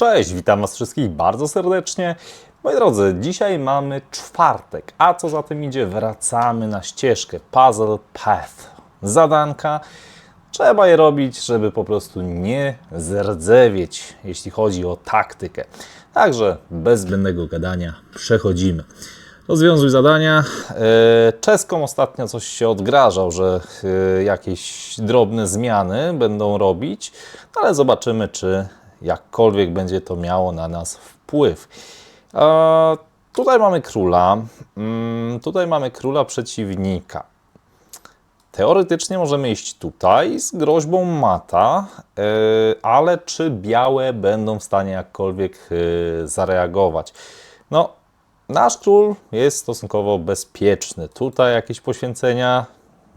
Cześć, witam Was wszystkich bardzo serdecznie. Moi drodzy, dzisiaj mamy czwartek, a co za tym idzie, wracamy na ścieżkę Puzzle Path. Zadanka. Trzeba je robić, żeby po prostu nie zrdzewieć, jeśli chodzi o taktykę. Także bez zbędnego gadania przechodzimy. Rozwiązuj zadania. E, Czeskom ostatnio coś się odgrażał, że e, jakieś drobne zmiany będą robić, ale zobaczymy, czy jakkolwiek będzie to miało na nas wpływ. Tutaj mamy króla. Mm, Tutaj mamy króla przeciwnika. Teoretycznie możemy iść tutaj z groźbą mata, e, ale czy białe będą w stanie jakkolwiek e, zareagować? No, nasz król jest stosunkowo bezpieczny. Tutaj jakieś poświęcenia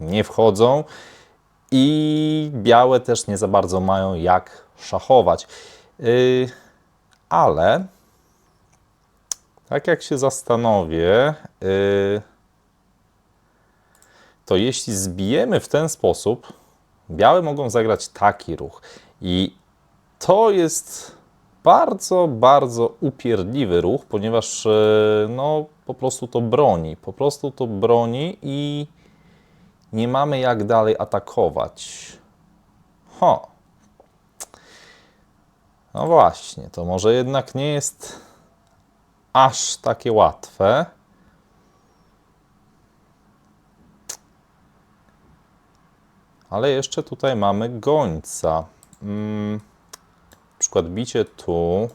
nie wchodzą i białe też nie za bardzo mają jak szachować. Yy, ale tak jak się zastanowię, yy, to jeśli zbijemy w ten sposób, białe mogą zagrać taki ruch. I to jest bardzo, bardzo upierdliwy ruch, ponieważ e, no, po prostu to broni. Po prostu to broni i nie mamy jak dalej atakować. Ho. No właśnie, to może jednak nie jest aż takie łatwe. Ale jeszcze tutaj mamy gońca. Mm, na przykład bicie tu.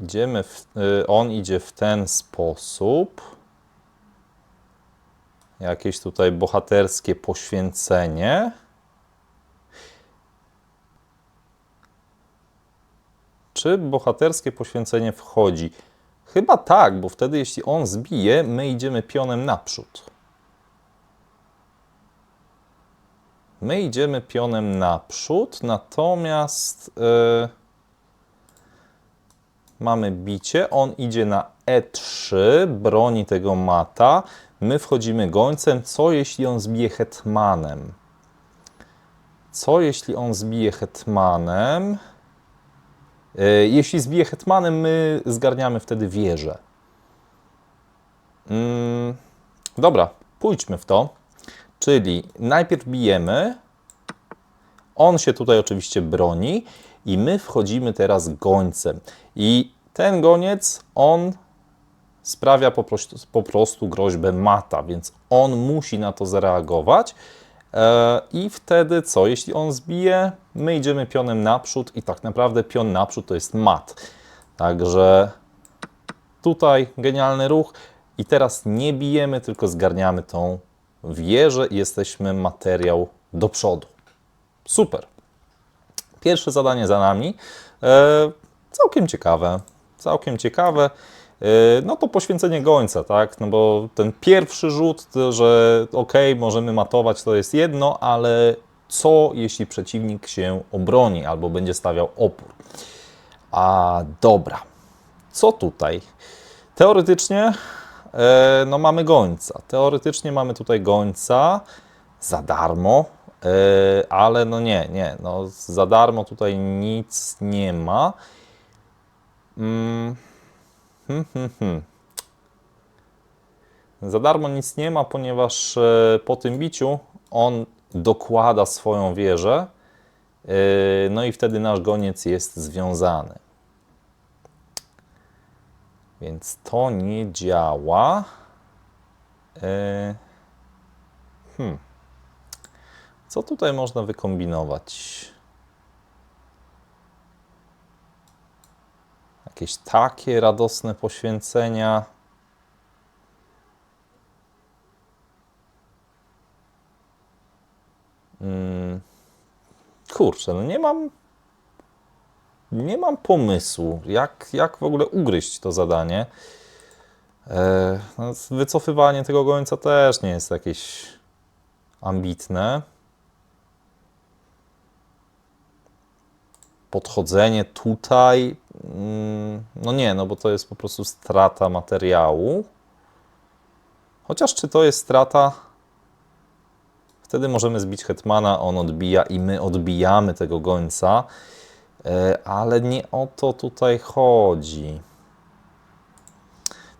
Idziemy w, y, on idzie w ten sposób. Jakieś tutaj bohaterskie poświęcenie. Czy bohaterskie poświęcenie wchodzi? Chyba tak, bo wtedy jeśli on zbije, my idziemy pionem naprzód. My idziemy pionem naprzód, natomiast yy, mamy bicie, on idzie na E3, broni tego mata, my wchodzimy gońcem, co jeśli on zbije hetmanem? Co jeśli on zbije hetmanem? Yy, jeśli zbije hetmanem, my zgarniamy wtedy wieżę. Mm, dobra, pójdźmy w to. Czyli najpierw bijemy, on się tutaj oczywiście broni i my wchodzimy teraz gońcem. I ten goniec, on sprawia po prostu, po prostu groźbę mata, więc on musi na to zareagować. E, I wtedy co? Jeśli on zbije, my idziemy pionem naprzód i tak naprawdę pion naprzód to jest mat. Także tutaj genialny ruch i teraz nie bijemy, tylko zgarniamy tą wieżę i jesteśmy materiał do przodu. Super. Pierwsze zadanie za nami. E, całkiem ciekawe. Całkiem ciekawe. E, no to poświęcenie gońca, tak? No bo ten pierwszy rzut, że ok, możemy matować, to jest jedno, ale co jeśli przeciwnik się obroni albo będzie stawiał opór? A dobra. Co tutaj? Teoretycznie E, no mamy gońca. Teoretycznie mamy tutaj gońca za darmo, e, ale no nie, nie, no za darmo tutaj nic nie ma. Mm. Hmm, hmm, hmm. Za darmo nic nie ma, ponieważ e, po tym biciu on dokłada swoją wieżę, no i wtedy nasz goniec jest związany. Więc to nie działa. E, hmm. Co tutaj można wykombinować? Jakieś takie radosne poświęcenia. Hmm. Kurczę, no nie mam nie mam pomysłu, jak, jak w ogóle ugryźć to zadanie. E, no, wycofywanie tego gońca też nie jest jakieś ambitne. Podchodzenie tutaj, mm, no nie, no bo to jest po prostu strata materiału. Chociaż czy to jest strata? Wtedy możemy zbić hetmana, on odbija i my odbijamy tego gońca. E, ale nie o to tutaj chodzi.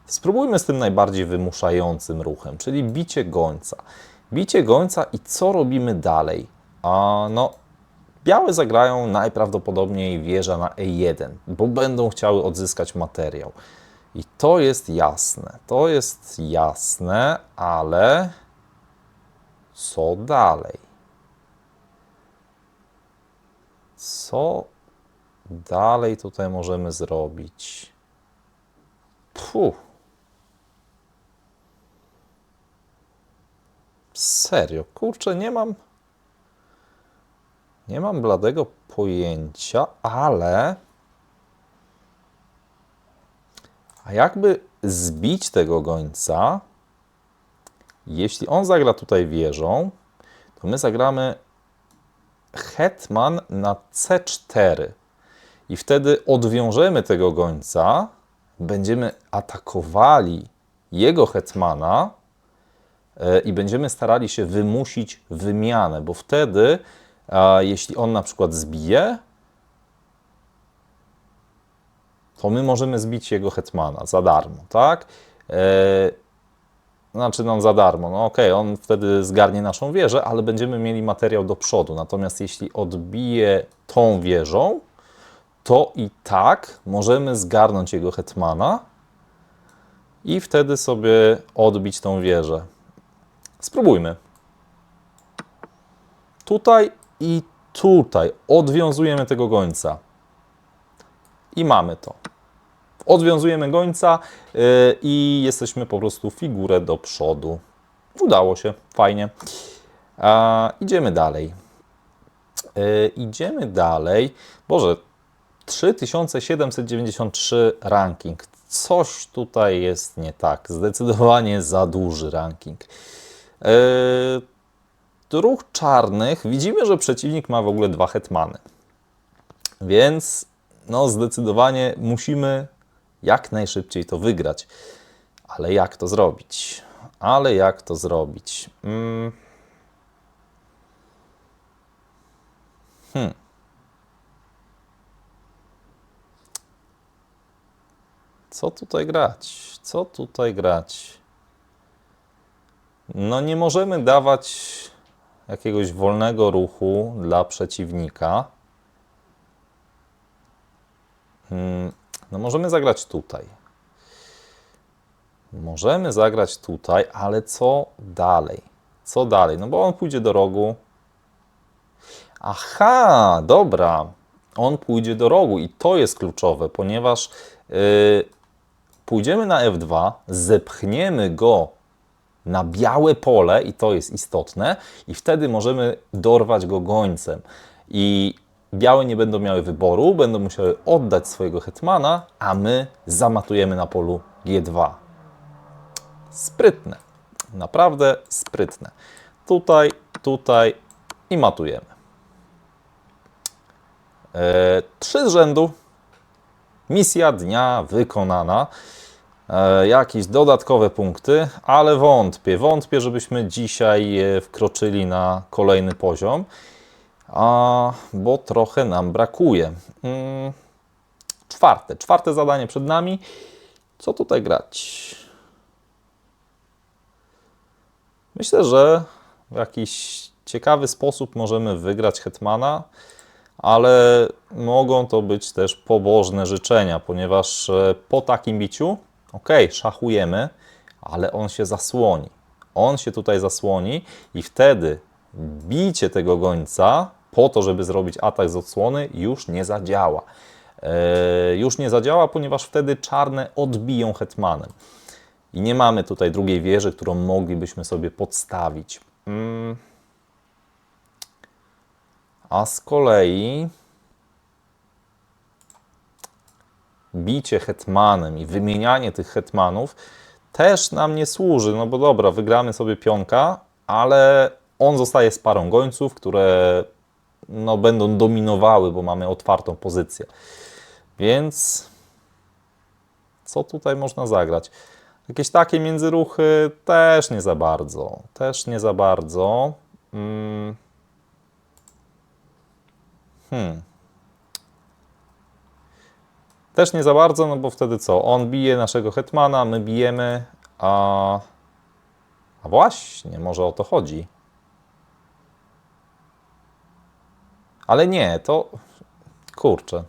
Spróbujmy z tym najbardziej wymuszającym ruchem, czyli bicie gońca. Bicie gońca i co robimy dalej? A no, białe zagrają najprawdopodobniej wieża na E1, bo będą chciały odzyskać materiał. I to jest jasne, to jest jasne, ale co dalej? Co dalej tutaj możemy zrobić? Puh. Serio, kurczę, nie mam. Nie mam bladego pojęcia, ale. A jakby zbić tego gońca, jeśli on zagra tutaj wieżą, to my zagramy hetman na c4. I wtedy odwiążemy tego gońca, będziemy atakowali jego hetmana e, i będziemy starali się wymusić wymianę, bo wtedy, a, jeśli on na przykład zbije, to my możemy zbić jego hetmana za darmo, tak? E, znaczy, no za darmo, no okej, on wtedy zgarnie naszą wieżę, ale będziemy mieli materiał do przodu. Natomiast jeśli odbije tą wieżą, to i tak możemy zgarnąć jego hetmana i wtedy sobie odbić tą wieżę. Spróbujmy. Tutaj i tutaj odwiązujemy tego gońca. I mamy to. Odwiązujemy gońca yy, i jesteśmy po prostu figurę do przodu. Udało się, fajnie. A, idziemy dalej. Yy, idziemy dalej. Boże, 3793 ranking. Coś tutaj jest nie tak. Zdecydowanie za duży ranking. Yy, ruch czarnych. Widzimy, że przeciwnik ma w ogóle dwa hetmany. Więc no zdecydowanie musimy jak najszybciej to wygrać. Ale jak to zrobić? Ale jak to zrobić? Mm. Hmm. Co tutaj grać? Co tutaj grać? No nie możemy dawać jakiegoś wolnego ruchu dla przeciwnika. Hmm, no możemy zagrać tutaj. Możemy zagrać tutaj, ale co dalej? Co dalej? No bo on pójdzie do rogu. Aha, dobra. On pójdzie do rogu i to jest kluczowe, ponieważ yy, pójdziemy na F2, zepchniemy go na białe pole i to jest istotne i wtedy możemy dorwać go gońcem. I białe nie będą miały wyboru, będą musiały oddać swojego hetmana, a my zamatujemy na polu G2. Sprytne. Naprawdę sprytne. Tutaj, tutaj i matujemy. E, trzy z rzędu. Misja dnia wykonana. E, jakieś dodatkowe punkty, ale wątpię. Wątpię, żebyśmy dzisiaj e, wkroczyli na kolejny poziom, a, bo trochę nam brakuje. Mm, czwarte, czwarte zadanie przed nami. Co tutaj grać? Myślę, że w jakiś ciekawy sposób możemy wygrać Hetmana, ale mogą to być też pobożne życzenia, ponieważ e, po takim biciu, ok, szachujemy, ale on się zasłoni. On się tutaj zasłoni i wtedy bicie tego gońca po to, żeby zrobić atak z odsłony, już nie zadziała. E, już nie zadziała, ponieważ wtedy czarne odbiją hetmanem. I nie mamy tutaj drugiej wieży, którą moglibyśmy sobie podstawić. Mm. A z kolei bicie hetmanem i wymienianie tych hetmanów też nam nie służy, no bo dobra, wygramy sobie pionka, ale on zostaje z parą gońców, które no, będą dominowały, bo mamy otwartą pozycję. Więc co tutaj można zagrać? Jakieś takie międzyruchy też nie za bardzo. Też nie za bardzo. Mm. Hmm. Też nie za bardzo, no bo wtedy co? On bije naszego hetmana, my bijemy, a... A właśnie, może o to chodzi. Ale nie, to... Kurczę.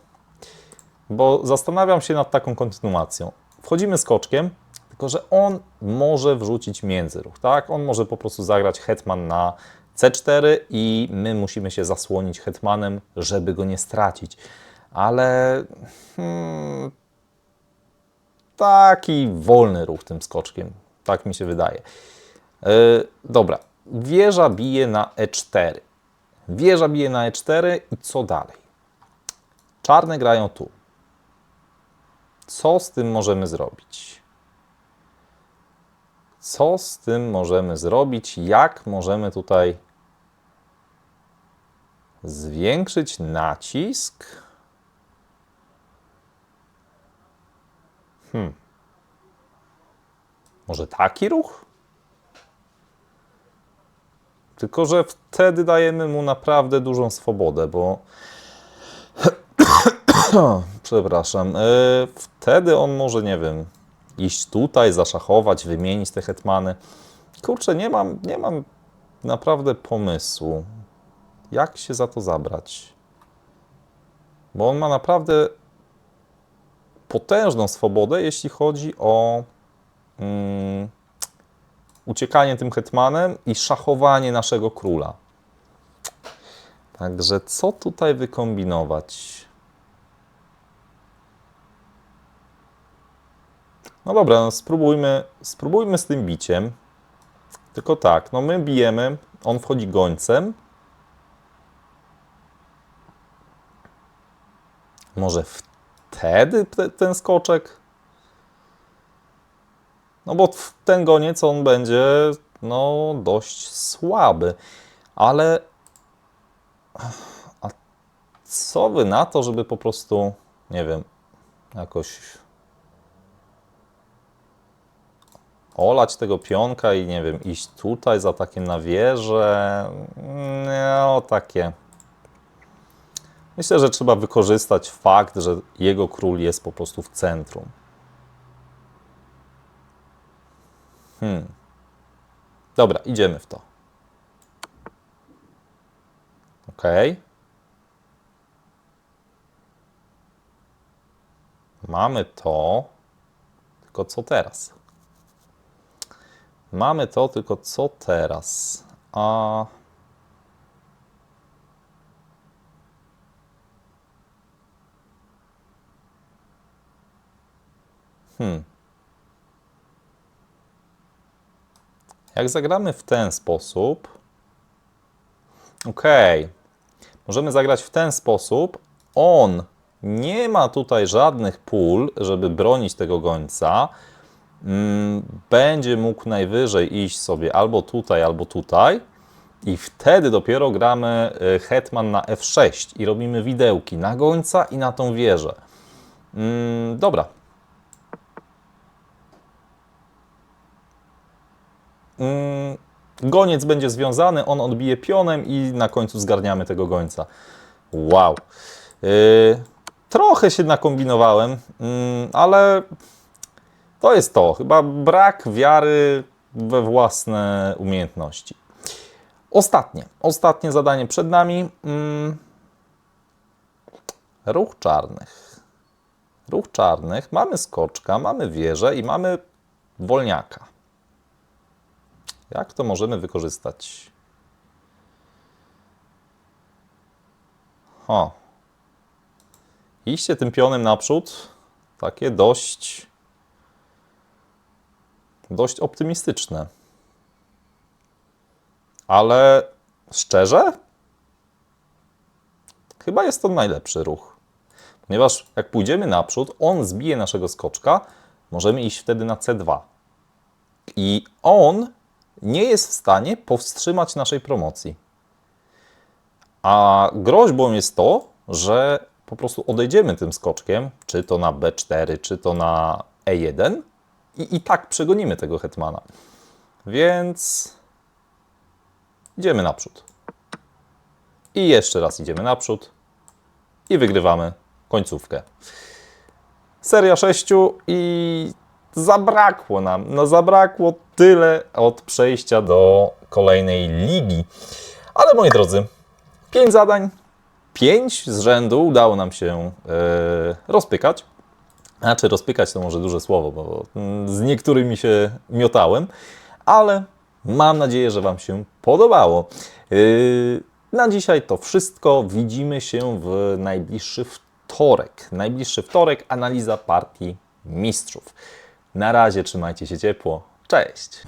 Bo zastanawiam się nad taką kontynuacją. Wchodzimy skoczkiem, tylko że on może wrzucić międzyruch, tak? On może po prostu zagrać hetman na C4 i my musimy się zasłonić hetmanem, żeby go nie stracić. Ale hmm, taki wolny ruch tym skoczkiem, tak mi się wydaje. Yy, dobra, wieża bije na E4. Wieża bije na E4 i co dalej? Czarne grają tu. Co z tym możemy zrobić? Co z tym możemy zrobić? Jak możemy tutaj zwiększyć nacisk? Hmm. Może taki ruch? Tylko, że wtedy dajemy mu naprawdę dużą swobodę, bo przepraszam, e, wtedy on może, nie wiem, iść tutaj, zaszachować, wymienić te hetmany. Kurczę, nie mam, nie mam naprawdę pomysłu, jak się za to zabrać. Bo on ma naprawdę potężną swobodę, jeśli chodzi o mm, uciekanie tym hetmanem i szachowanie naszego króla. Także co tutaj wykombinować? No dobra, no spróbujmy, spróbujmy z tym biciem. Tylko tak, no my bijemy, on wchodzi gońcem. Może wtedy te, ten skoczek? No bo ten goniec on będzie no dość słaby. Ale a co wy na to, żeby po prostu, nie wiem, jakoś olać tego pionka i nie wiem, iść tutaj za atakiem na. No, takie. Myślę, że trzeba wykorzystać fakt, że jego król jest po prostu w centrum. Hmm. Dobra, idziemy w to. Ok. Mamy to. Tylko co teraz? Mamy to, tylko co teraz? A. Hmm. Jak zagramy w ten sposób. Ok. Możemy zagrać w ten sposób. On nie ma tutaj żadnych pól, żeby bronić tego gońca mm, będzie mógł najwyżej iść sobie albo tutaj, albo tutaj. I wtedy dopiero gramy y, hetman na f6 i robimy widełki na gońca i na tą wieżę. Mm, dobra. Goniec będzie związany, on odbije pionem i na końcu zgarniamy tego gońca. Wow. Y, trochę się nakombinowałem, mm, ale to jest to. Chyba brak wiary we własne umiejętności. Ostatnie, ostatnie zadanie przed nami. Mm, ruch czarnych. Ruch czarnych. Mamy skoczka, mamy wieżę i mamy wolniaka. Jak to możemy wykorzystać? O. Iście tym pionem naprzód. Takie dość dość optymistyczne. Ale szczerze, chyba jest to najlepszy ruch. Ponieważ jak pójdziemy naprzód, on zbije naszego skoczka, możemy iść wtedy na C2. I on nie jest w stanie powstrzymać naszej promocji. A groźbą jest to, że po prostu odejdziemy tym skoczkiem, czy to na B4, czy to na E1 i, i tak przegonimy tego hetmana. Więc idziemy naprzód. I jeszcze raz idziemy naprzód i wygrywamy końcówkę. seria sześciu i zabrakło nam, no zabrakło tyle od przejścia do kolejnej ligi. Ale moi drodzy, pięć zadań, pięć z rzędu udało nam się e, rozpykać. Znaczy rozpykać to może duże słowo, bo mm, z niektórymi się miotałem, ale mam nadzieję, że Wam się podobało. Yy, Na dzisiaj to wszystko. Widzimy się w najbliższy wtorek. Najbliższy wtorek analiza partii mistrzów. Na razie trzymajcie się ciepło. Cześć!